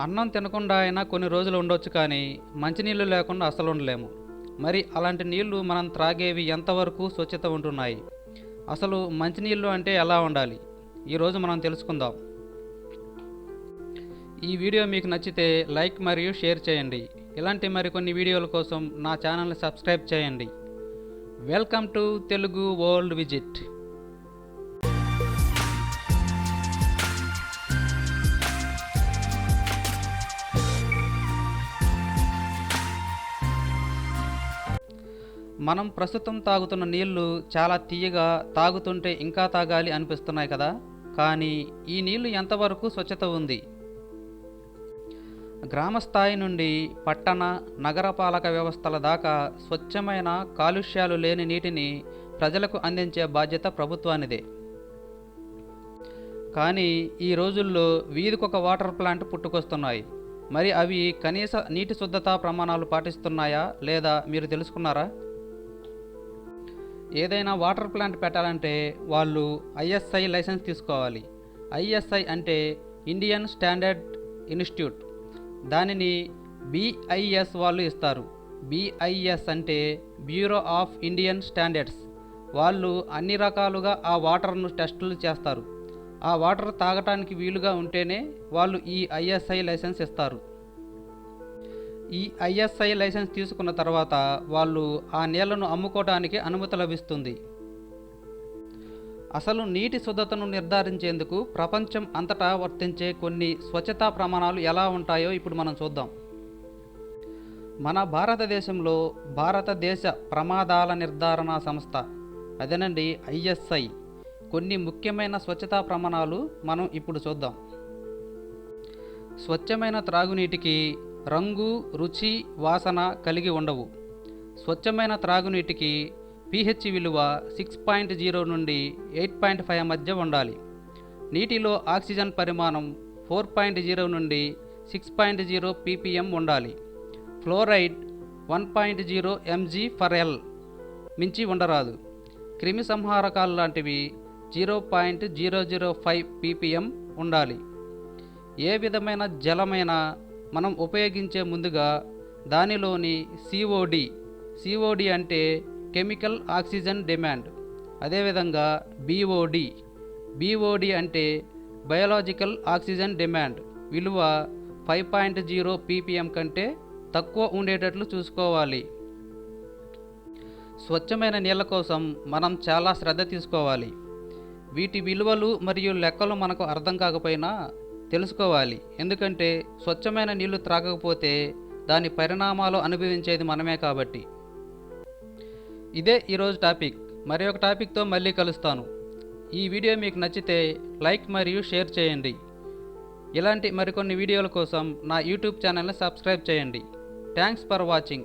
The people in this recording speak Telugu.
అన్నం తినకుండా అయినా కొన్ని రోజులు ఉండొచ్చు కానీ మంచినీళ్ళు లేకుండా అసలు ఉండలేము. మరి అలాంటి నీళ్ళు మనం త్రాగేవి ఎంతవరకు స్వచ్ఛత ఉంటున్నాయి? అసలు మంచినీళ్ళు అంటే ఎలా ఉండాలి? ఈరోజు మనం తెలుసుకుందాం. ఈ వీడియో మీకు నచ్చితే లైక్ మరియు షేర్ చేయండి. ఇలాంటి మరికొన్ని వీడియోల కోసం నా ఛానల్ని సబ్స్క్రైబ్ చేయండి. Welcome to Telugu world visit. మనం ప్రస్తుతం తాగుతున్న నీళ్ళు చాలా తీయగా తాగుతుంటే ఇంకా తాగాలి అనిపిస్తున్నాయి కదా. కానీ ఈ నీళ్ళు ఎంతవరకు స్వచ్ఛత ఉంది? గ్రామ స్థాయి నుండి పట్టణ నగరపాలక వ్యవస్థల దాకా స్వచ్ఛమైన కాలుష్యాలు లేని నీటిని ప్రజలకు అందించే బాధ్యత ప్రభుత్వానిదే. కానీ ఈ రోజుల్లో వీధికొక వాటర్ ప్లాంట్ పుట్టుకొస్తున్నాయి. మరి అవి కనీస నీటి శుద్ధత ప్రమాణాలు పాటిస్తున్నాయా లేదా మీరు తెలుసుకున్నారా? ఏదైనా వాటర్ ప్లాంట్ పెట్టాలంటే వాళ్ళు ఐఎస్ఐ లైసెన్స్ తీసుకోవాలి. ఐఎస్ఐ అంటే ఇండియన్ స్టాండర్డ్ ఇన్స్టిట్యూట్. దానిని బిఐఎస్ వాళ్ళు ఇస్తారు. బిఐఎస్ అంటే బ్యూరో ఆఫ్ ఇండియన్ స్టాండర్డ్స్. వాళ్ళు అన్ని రకాలుగా ఆ వాటర్ను టెస్టులు చేస్తారు. ఆ వాటర్ తాగటానికి వీలుగా ఉంటేనే వాళ్ళు ఈ ఐఎస్ఐ లైసెన్స్ ఇస్తారు. ఈ ఐఎస్ఐ లైసెన్స్ తీసుకున్న తర్వాత వాళ్ళు ఆ నీళ్ళను అమ్ముకోవడానికి అనుమతి లభిస్తుంది. అసలు నీటి శుద్ధతను నిర్ధారించేందుకు ప్రపంచం అంతటా వర్తించే కొన్ని స్వచ్ఛతా ప్రమాణాలు ఎలా ఉంటాయో ఇప్పుడు మనం చూద్దాం. మన భారతదేశంలో భారతదేశ ప్రమాదాల నిర్ధారణ సంస్థ అదేనండి ఐఎస్ఐ. కొన్ని ముఖ్యమైన స్వచ్ఛతా ప్రమాణాలు మనం ఇప్పుడు చూద్దాం. స్వచ్ఛమైన త్రాగునీటికి రంగు రుచి వాసన కలిగి ఉండవు. స్వచ్ఛమైన త్రాగునీటికి పీహెచ్ విలువ సిక్స్ పాయింట్ జీరో నుండి ఎయిట్ పాయింట్ ఫైవ్ మధ్య ఉండాలి. నీటిలో ఆక్సిజన్ పరిమాణం ఫోర్ పాయింట్ జీరో నుండి సిక్స్ పాయింట్ జీరో పీపీఎం ఉండాలి. Fluoride one point zero MG per L మించి ఉండరాదు. క్రిమి సంహారకాలు లాంటివి zero point zero zero five PPM ఉండాలి. ఏ విధమైన జలమైన మనం ఉపయోగించే ముందుగా దానిలోని సిఓడి సిఓడి అంటే కెమికల్ ఆక్సిజన్ డిమాండ్. అదేవిధంగా బీఓడి బీఓడి అంటే బయోలాజికల్ ఆక్సిజన్ డిమాండ్. విలువ ఫైవ్ పాయింట్ జీరో పీపీఎం కంటే తక్కువ ఉండేటట్లు చూసుకోవాలి. స్వచ్ఛమైన నీళ్ళ కోసం మనం చాలా శ్రద్ధ తీసుకోవాలి. వీటి విలువలు మరియు లెక్కలు మనకు అర్థం కాకపోయినా తెలుసుకోవాలి. ఎందుకంటే స్వచ్ఛమైన నీళ్ళు త్రాగకపోతే దాని పరిణామాలు అనుభవించేది మనమే కాబట్టి. ఇదే ఈరోజు టాపిక్. మరి ఒక టాపిక్తో మళ్ళీ కలుస్తాను. ఈ వీడియో మీకు నచ్చితే లైక్ మరియు షేర్ చేయండి. ఇలాంటి మరికొన్ని వీడియోల కోసం నా యూట్యూబ్ ఛానల్ని సబ్స్క్రైబ్ చేయండి. Thanks for watching.